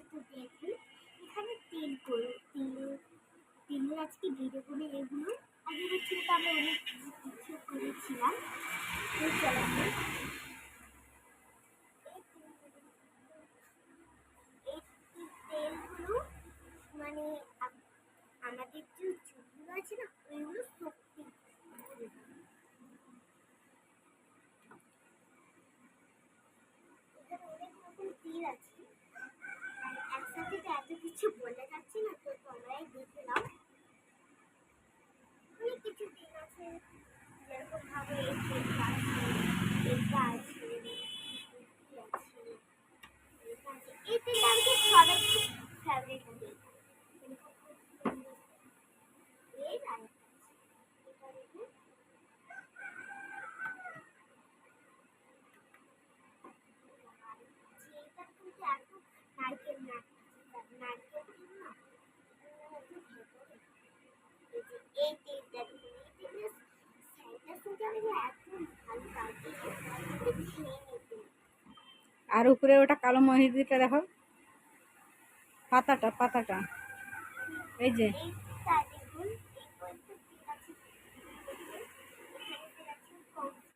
একটু দেখুন এখানে তিল করে তিল তিলের আজকে ভিডিও করে এগুলো। আগে হচ্ছে তো আমরা অনেক কিছু করেছিলাম। তেলগুলো মানে আমাদের যে চুলগুলো আছে না, ওইগুলো শক্তি করে দেয়। এখানে অনেক রকম তিল আছে একসাথে তো এত কিছু বলে যাচ্ছে না তো তোমরাই দেখে নাও অনেক কিছু তিল আছে যেরকম ভাবে এই তেলটা আছে এটা আছে এটা আছে এটা আছে এই তেলটা আমাকে সবার খুব ফেভারিট লাগে এই আর একটা আছে। এটা দেখুন যেটা কিন্তু এত নারকেল না নারকেল তেল না এত ভেতরে এই যে এই তেলটা দেখুন, এই তেলটা স্যানিটাইজার শুনতে আমি এত ভালো লাগে এটা খেয়ে নিতে আর উপরে ওটা কালো মহিদিটা দেখো। পাতাটা পাতাটা। এই যে।